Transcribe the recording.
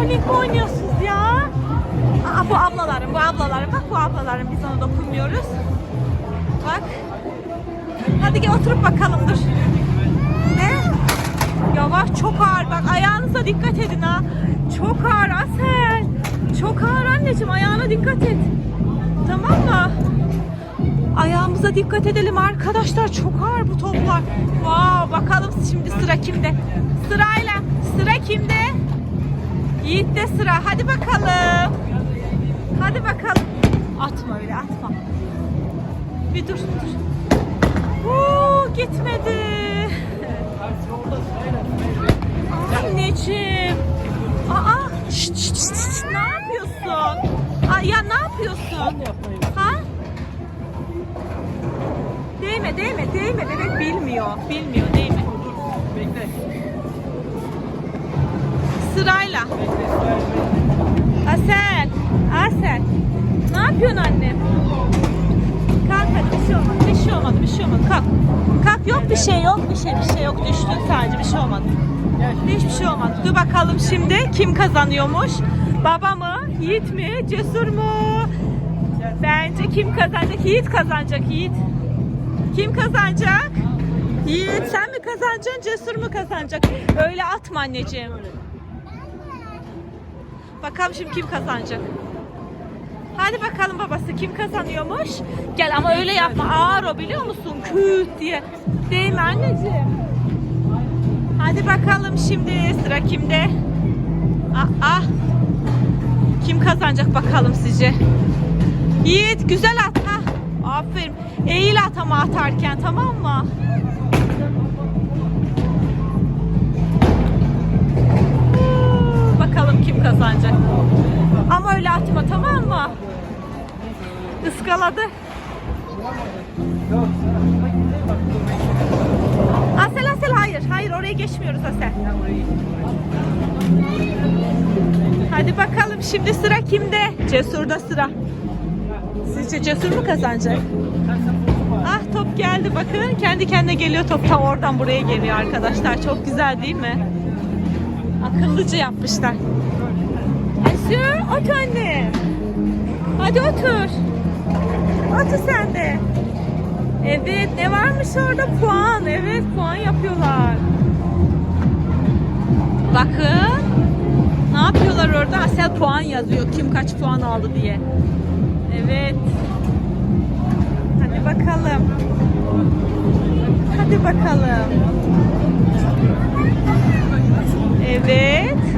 bowling mi oynuyorsunuz ya? Aa, bu ablalarım, bu ablalarım. Bak bu ablalarım. Biz ona dokunmuyoruz. Bak. Hadi gel oturup bakalım dur. Ne? Yavaş çok ağır bak ayağınıza dikkat edin ha. Çok ağır Asel. Çok ağır anneciğim ayağına dikkat et. Tamam mı? Ayağımıza dikkat edelim arkadaşlar. Çok ağır bu toplar. Wow, bakalım şimdi sıra kimde? Sırayla. Sıra kimde? Yiğit'te sıra. Hadi bakalım. Hadi bakalım. Atma öyle atma. Bir dur dur. Huu, gitmedi. Anneciğim. Aa, şşt, şşt, şşt, ne yapıyorsun? Aa, ya ne yapıyorsun? Ha? Değme, değme, değme. Bebek bilmiyor. Bilmiyor, değme. Bekle. Sırayla. Asel, Asel. Ne yapıyorsun annem? Kalk hadi bir şey olmadı, bir şey olmadı, bir şey olmadı. Kalk. Kalk yok bir şey yok, bir şey bir şey yok. Düştün sadece bir şey olmadı. Hiçbir şey olmadı. Dur bakalım şimdi kim kazanıyormuş? Baba mı? Yiğit mi? Cesur mu? Bence kim kazanacak? Yiğit kazanacak Yiğit. Kim kazanacak? Yiğit sen mi kazanacaksın? Cesur mu kazanacak? Öyle atma anneciğim. Bakalım şimdi kim kazanacak? Hadi bakalım babası kim kazanıyormuş? Gel ama öyle yapma ağır o biliyor musun? Küt diye. Değil mi anneciğim? Hadi bakalım şimdi sıra kimde? Aa, kim kazanacak bakalım sizce? Yiğit güzel at ha. Aferin. Eğil at ama atarken tamam mı? Iskaladı. Asel Asel hayır. Hayır oraya geçmiyoruz Asel. Hadi bakalım şimdi sıra kimde? Cesur'da sıra. Sizce Cesur mu kazanacak? Ah top geldi bakın. Kendi kendine geliyor top. Ta oradan buraya geliyor arkadaşlar. Çok güzel değil mi? Akıllıca yapmışlar. Ayşe otur anne. Hadi otur. Batu sen. Evet ne varmış orada? Puan. Evet puan yapıyorlar. Bakın. Ne yapıyorlar orada? Asel puan yazıyor. Kim kaç puan aldı diye. Evet. Hadi bakalım. Hadi bakalım. Evet.